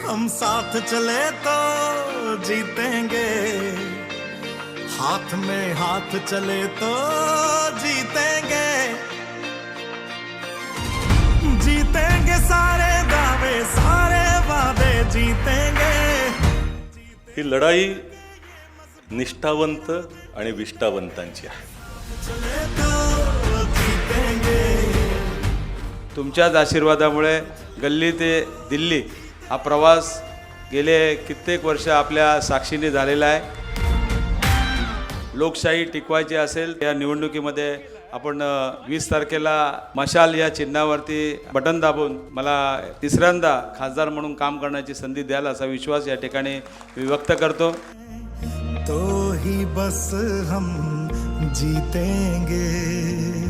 हम साथ चले तो जीतेंगे। हाथ में हाथ चले तो जीतेंगे। जीतेंगे सारे दावे सारे वादे जीतेंगे। ही लढाई निष्ठावंत आणि विष्ठावंतांची आहे. चले तो जीतेंगे। तुमच्याच आशीर्वादामुळे गल्ली ते दिल्ली हा प्रवास गेले कित्येक वर्ष आपल्या साक्षीने झालेला आहे. लोकशाही टिकवायची असेल या निवडणुकीमध्ये आपण वीस तारखेला मशाल या चिन्हावरती बटन दाबून मला तिसऱ्यांदा खासदार म्हणून काम करण्याची संधी द्याल असा विश्वास या ठिकाणी मी व्यक्त करतो. तो ही बस हम जीतेंगे.